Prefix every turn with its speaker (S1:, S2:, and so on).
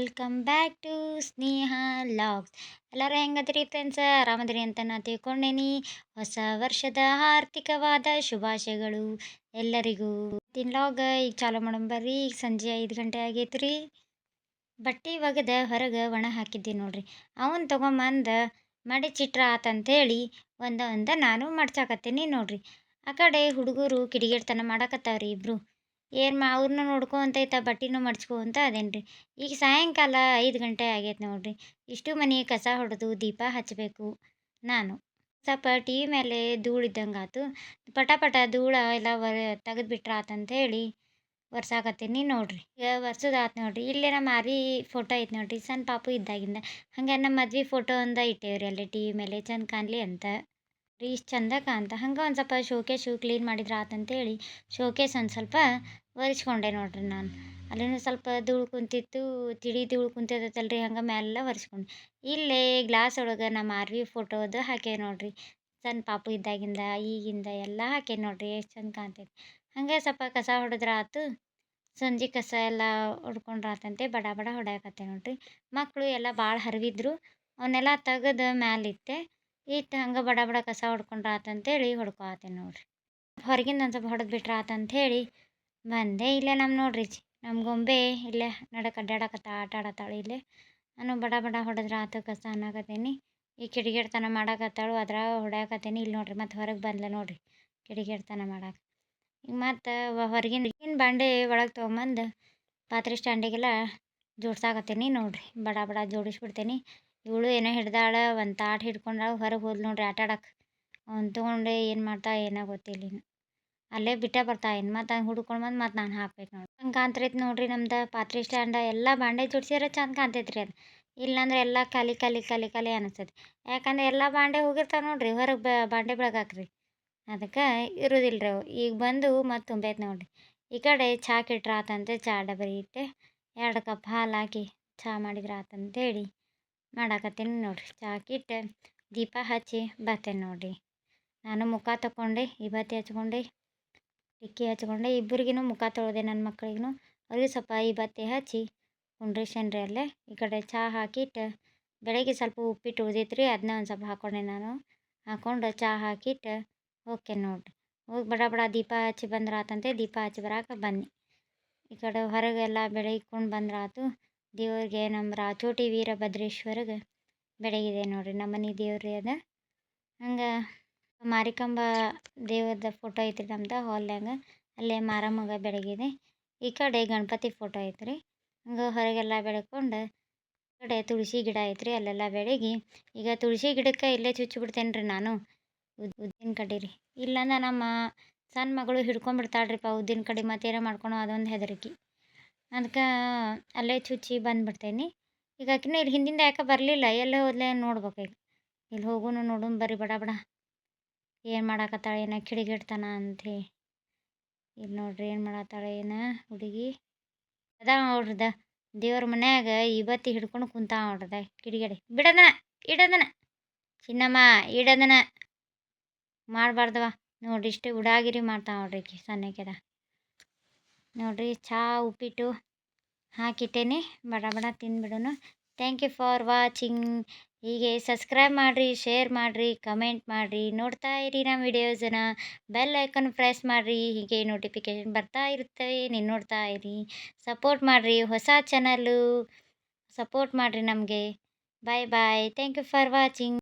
S1: Welcome back to Sneha logs ಎಲ್ಲರೂ ಹೆಂಗದ್ರಿ friends ಆರಾಮದ್ರಿ ಅಂತ ನಾ ತಿಳ್ಕೊಂಡೇನಿ. ಹೊಸ ವರ್ಷದ ಆರ್ಥಿಕವಾದ ಶುಭಾಶಯಗಳು ಎಲ್ಲರಿಗೂ. ಲಾಗ್ ಈಗ ಚಾಲು ಮಾಡೋಣ ಬರ್ರಿ. ಈಗ ಸಂಜೆ ಐದು ಗಂಟೆ ಆಗೈತ್ರಿ. ಬಟ್ಟೆ ಒಗೆದ ಹೊರಗೆ ಒಣ ಹಾಕಿದ್ದೆ ನೋಡ್ರಿ. ಅವನ್ ತೊಗೊಂಬಂದು ಮಡಿಚಿಟ್ರ ಆತಂತೇಳಿ ಒಂದ ಒಂದ ನಾನು ಮಡ್ಚಾಕತ್ತೀನಿ ನೋಡ್ರಿ. ಆ ಕಡೆ ಹುಡುಗರು ಕಿಡಿಗೇಡ್ತನ ಮಾಡಾಕತ್ತಾವ್ರಿ ಇಬ್ರು. ಏನು ಮಾ ಅವ್ರನ್ನ ನೋಡ್ಕೊಂತ ಬಟ್ಟೆನೂ ಮಡ್ಚ್ಕೊಂತ ಅದೇನ್ರಿ. ಈಗ ಸಾಯಂಕಾಲ ಐದು ಗಂಟೆ ಆಗೈತೆ ನೋಡ್ರಿ. ಇಷ್ಟು ಮನೆ ಕಸ ಹೊಡೆದು ದೀಪ ಹಚ್ಚಬೇಕು ನಾನು. ಸ್ವಲ್ಪ ಟಿ ವಿ ಮೇಲೆ ಧೂಳು ಇದ್ದಂಗೆ ಆತು. ಪಟ ಪಟ ಧೂಳ ಎಲ್ಲ ವರ ಆತಂತ ಹೇಳಿ ಒರ್ಸಾಕತ್ತೀನಿ ನೋಡ್ರಿ. ವರ್ಷದ ಆತು ನೋಡ್ರಿ. ಇಲ್ಲೇ ನಮ್ಮ ಮಾರಿ ಫೋಟೋ ಐತೆ ನೋಡ್ರಿ. ಸಣ್ಣ ಪಾಪು ಇದ್ದಾಗಿಂದ. ಹಂಗೆ ನಮ್ಮ ಮದ್ವೆ ಫೋಟೋ ಒಂದು ಇಟ್ಟೇವ್ರಿ ಅಲ್ಲಿ ಟಿ ವಿ ಮೇಲೆ ಚಂದ ಕಾಣಲಿ ಅಂತ. ರೀ ಇಷ್ಟು ಚಂದ ಕಾಣ್ತ ಹಂಗೆ ಒಂದು ಸ್ವಲ್ಪ ಶೋಕೇಶು ಕ್ಲೀನ್ ಮಾಡಿದ್ರೆ ಆತಂತೇಳಿ ಶೋಕೇಸ್ ಒಂದು ಸ್ವಲ್ಪ ಒರೆಸ್ಕೊಂಡೆ ನೋಡ್ರಿ ನಾನು. ಅಲ್ಲಿನೂ ಸ್ವಲ್ಪ ಧೂಳು ಕುಂತಿತ್ತು, ತಿಳಿ ಧೂಳು ಕುಂತಿರ್ತೈತಲ್ರಿ ಹಂಗೆ ಮ್ಯಾಲೆಲ್ಲ ಒರೆಸ್ಕೊಂಡೆ. ಇಲ್ಲೇ ಗ್ಲಾಸ್ ಒಳಗೆ ನಮ್ಮ ಆರ್ವಿ ಫೋಟೋದು ಹಾಕ್ಯ ನೋಡ್ರಿ. ಸಣ್ಣ ಪಾಪು ಇದ್ದಾಗಿಂದ, ಈಗಿಂದ ಎಲ್ಲ ಹಾಕ್ಯ ನೋಡ್ರಿ, ಎಷ್ಟು ಚಂದ ಕಾಣ್ತೈತಿ ಹಾಗೆ ಸ್ವಲ್ಪ ಕಸ ಹೊಡೆದ್ರೆ ಆತು. ಸಂಜೆ ಕಸ ಎಲ್ಲ ಹೊಡ್ಕೊಂಡ್ರೆ ಆತಂತೆ, ಬಡ ಬಡ ಹೊಡ್ಯಾಕತ್ತೆ ನೋಡ್ರಿ. ಮಕ್ಕಳು ಎಲ್ಲ ಭಾಳ ಹರಿವಿದ್ರು ಅವನ್ನೆಲ್ಲ ತೆಗೆದು ಮ್ಯಾಲಿಟ್ಟೆ. ಇಟ್ಟು ಹಂಗೆ ಬಡ ಬಡ ಕಸ ಹೊಡ್ಕೊಂಡ್ರೆ ಆತಂತೇಳಿ ಹೊಡ್ಕೊತೀನಿ ನೋಡ್ರಿ. ಹೊರಗಿಂದ ಒಂದು ಸ್ವಲ್ಪ ಹೊಡೆದು ಬಿಟ್ರೆ ಹೇಳಿ ಬಂದೆ ಇಲ್ಲೇ ನಮ್ಮ ನೋಡ್ರಿ ನಮ್ ನಮ್ಮ ಗೊಂಬೆ ಇಲ್ಲೇ ನಡಕ್ಕೆ ಅಡ್ಡಾಡಕತ್ತ ಆಟ ಆಡತ್ತಾಳೆ ಇಲ್ಲೇ. ನಾನು ಬಡ ಬಡ ಹೊಡೆದ್ರೆ ಆತು ಕಸ ಅನ್ನಕತ್ತೀನಿ. ಈ ಕಿಡಿಗೇಡ್ತನ ಮಾಡಕತ್ತಾಳು ಅದ್ರಾಗ ಹೊಡ್ಯಾಕತ್ತೀನಿ. ಇಲ್ಲಿ ನೋಡ್ರಿ ಮತ್ತು ಹೊರಗೆ ಬಂದ್ಲ ನೋಡ್ರಿ ಕಿಡಿಗೇಡ್ತನ ಮಾಡಕ್ಕೆ ಈಗ ಮತ್ತು ಹೊರಗಿಂದ ಹೊರಗಿನ ಬಾಂಡೆ ಒಳಗೆ ತೊಗೊಂಬಂದು ಪಾತ್ರೆ ಸ್ಟ್ಯಾಂಡಿಗೆಲ್ಲ ಜೋಡ್ಸಾಕತ್ತೀನಿ ನೋಡ್ರಿ. ಬಡ ಬಡ ಜೋಡಿಸ್ಬಿಡ್ತೀನಿ. ಇವಳು ಏನೋ ಹಿಡ್ದಾಳ, ಒಂದು ತಾಟ್ ಹಿಡ್ಕೊಂಡಾಳ ಹೊರಗೆ ಹೋದ್ಲು ನೋಡ್ರಿ ಆಟ ಆಡಕ್ಕೆ ಅವ್ನು ತೊಗೊಂಡು, ಏನು ಮಾಡ್ತಾ ಏನೋ ಗೊತ್ತಿಲ್ಲ ಇನ್ನು. ಅಲ್ಲೇ ಬಿಟ್ಟೆ ಬರ್ತಾ ಏನು ಮತ್ತು ಹುಡ್ಕೊಂಡು ಬಂದು ಮತ್ತು ನಾನು ಹಾಕ್ಬೇಕು ನೋಡಿ. ಹಂಗೆ ಕಾಂತೈತೆ ನೋಡ್ರಿ ನಮ್ದು ಪಾತ್ರೆ ಸ್ಟ್ಯಾಂಡ, ಎಲ್ಲ ಬಾಂಡೆ ಜೋಡಿಸಿದ್ರೆ ಚಂದ ಕಾಣ್ತೈತೆ ರೀ ಅದು. ಇಲ್ಲಾಂದ್ರೆ ಎಲ್ಲ ಖಾಲಿ ಖಾಲಿ ಖಾಲಿ ಖಾಲಿ ಅನಿಸ್ತೈತಿ ಯಾಕಂದ್ರೆ ಎಲ್ಲ ಬಾಂಡೆ ಹೋಗಿರ್ತಾವೆ ನೋಡ್ರಿ, ಹೊರಗೆ ಬಾಂಡೆ ಬೆಳಗಾಕ್ರಿ ಅದಕ್ಕೆ ಇರೋದಿಲ್ಲ ರೀ ಅವು. ಈಗ ಬಂದು ಮತ್ತು ತುಂಬೈತೆ ನೋಡ್ರಿ. ಈ ಕಡೆ ಚಹಾ ಕೆಟ್ರ ಆತಂತೆ ಚಹಾ ಡಬರಿ ಇಟ್ಟೆ. ಎರಡು ಕಪ್ ಹಾಲು ಹಾಕಿ ಚಹಾ ಮಾಡಿದ್ರೆ ಆತಂತೇಳಿ. ಮಾಡಾಕತ್ತೀನಿ ನೋಡಿರಿ. ಚಹಾ ಕಿಟ್ಟು ದೀಪ ಹಚ್ಚಿ ಬರ್ತೇನೆ ನೋಡಿರಿ. ನಾನು ಮುಖ ತಗೊಂಡೆ ಇಬತ್ತಿ ಹಚ್ಕೊಂಡೆ ಟಿಕ್ಕಿ ಹಚ್ಕೊಂಡೆ ಇಬ್ಬರಿಗೂ ಮುಖ ತೊಳೆದೆ ನನ್ನ ಮಕ್ಕಳಿಗೂ ಅವ್ರಿಗೆ ಸ್ವಲ್ಪ ಈ ಇಬತ್ತಿ ಹಚ್ಚಿ ಕುಂಡ್ರಿಸೇನ್ರಿ ಅಲ್ಲೇ. ಈ ಕಡೆ ಚಹಾ ಹಾಕಿಟ್ಟು ಬೆಳಗ್ಗೆ ಸ್ವಲ್ಪ ಉಪ್ಪಿಟ್ಟು ಉಳ್ದಿತ್ತು ರೀ ಅದನ್ನ ಒಂದು ಸ್ವಲ್ಪ ಹಾಕ್ಕೊಂಡೆ ನಾನು. ಹಾಕ್ಕೊಂಡು ಚಹಾ ಹಾಕಿಟ್ಟು ಓಕೆ ನೋಡಿರಿ. ಹೋಗಿ ಬಡ ಬಡ ದೀಪ ಹಚ್ಚಿ ಬಂದ್ರಾತಂತೆ, ದೀಪ ಹಚ್ಚಿ ಬರಾಕ ಬನ್ನಿ ಈ ಕಡೆ ಹೊರಗೆಲ್ಲ ಬೆಳಗ್ಕೊಂಡು ಬಂದ್ರಾತು ದೇವ್ರಿಗೆ, ನಮ್ಮ ರಾಚೋಟಿ ವೀರಭದ್ರೇಶ್ವರಿಗೆ ಬೆಳಗಿದೆ ನೋಡ್ರಿ ನಮ್ಮ ಮನೆ ದೇವ್ರಿ ಅದ. ಹಂಗೆ ಮಾರಿಕಾಂಬ ದೇವ್ರದ ಫೋಟೋ ಐತ್ರಿ ನಮ್ದು ಹಾಲ್ನ್ಯಾಗ ಅಲ್ಲೇ ಮಾರಮ್ಮಗ ಬೆಳಗಿದೆ. ಈ ಕಡೆ ಗಣಪತಿ ಫೋಟೋ ಐತ್ರಿ. ಹಂಗೆ ಹೊರಗೆಲ್ಲ ಬೆಳ್ಕೊಂಡು ಈ ಕಡೆ ತುಳಸಿ ಗಿಡ ಐತ್ರಿ, ಅಲ್ಲೆಲ್ಲ ಬೆಳಗಿ. ಈಗ ತುಳಸಿ ಗಿಡಕ್ಕೆ ಇಲ್ಲೇ ಚುಚ್ಚಿಬಿಡ್ತೇನೆ ರೀ ನಾನು. ಉದ್ದಿನ ಕಡೆ ರೀ ಇಲ್ಲಂದ್ರೆ ನಮ್ಮ ಸಣ್ಣ ಮಗಳು ಹಿಡ್ಕೊಂಡ್ಬಿಡ್ತಾಳ್ರಿಪ್ಪ ಉದ್ದಿನ ಕಡೆ ಮತ್ತೇನೋ ಮಾಡ್ಕೊಳೋ ಅದೊಂದು ಹೆದರಿಕೆ. ಅದಕ್ಕೆ ಅಲ್ಲೇ ಚುಚ್ಚಿ ಬಂದುಬಿಡ್ತೇನೆ. ಈಗ ಆಕಿನ ಇಲ್ಲಿ ಹಿಂದಿಂದ ಯಾಕೆ ಬರಲಿಲ್ಲ, ಎಲ್ಲೇ ಹೋದ್ಲೆ ನೋಡ್ಬೇಕು ಈಗ. ಇಲ್ಲಿ ಹೋಗುನು ನೋಡು ಬರ್ರಿ ಬಡ ಬಡ. ಏನು ಮಾಡಾಕತ್ತಾಳೆ ಏನೋ ಕಿಡಿಗಿಡ್ತಾನ ಅಂಥೇಳಿ ಇಲ್ಲಿ ನೋಡ್ರಿ ಏನು ಮಾಡತ್ತಾಳೆ ಏನ ಹುಡುಗಿ. ಅದ ನೋಡ್ರದ ದೇವ್ರ ಮನ್ಯಾಗ ಇವತ್ತಿ ಹಿಡ್ಕೊಂಡು ಕುಂತ ನೋಡ್ರದ ಕಿಡಿಗಡೆ. ಬಿಡದನ, ಇಡದನ. ಚಿನ್ನಮ್ಮ, ಇಡದನ. ಮಾಡಬಾರ್ದವ ನೋಡಿ ಇಷ್ಟು ಉಡಾಗಿರಿ ಮಾಡ್ತಾ ನೋಡ್ರಿ ಆಕಿ ಸಣ್ಣಕ್ಕೆದ. ನೋಡ್ರಿ ಚಹಾ ಉಪ್ಪಿಟ್ಟು ಹಾಕಿಟ್ಟೇನೆ. ಬಡ ಬಡ ತಿಂದ್ಬಿಡೋನು. ಥ್ಯಾಂಕ್ ಯು ಫಾರ್ ವಾಚಿಂಗ್ ಹೀಗೆ ಸಬ್ಸ್ಕ್ರೈಬ್ ಮಾಡಿರಿ ಶೇರ್ ಮಾಡಿರಿ ಕಮೆಂಟ್ ಮಾಡಿರಿ. ನೋಡ್ತಾ ಇರಿ ನಮ್ಮ ವಿಡಿಯೋಸನ್ನ ಬೆಲ್ ಐಕನ್ ಪ್ರೆಸ್ ಮಾಡಿರಿ, ಹೀಗೆ ನೋಟಿಫಿಕೇಷನ್ ಬರ್ತಾ ಇರುತ್ತೆ. ನೀನು ನೋಡ್ತಾ ಇರಿ. ಸಪೋರ್ಟ್ ಮಾಡಿರಿ, ಹೊಸ ಚಾನಲ್ಲು ಸಪೋರ್ಟ್ ಮಾಡಿರಿ ನಮಗೆ. Bye bye thank you for watching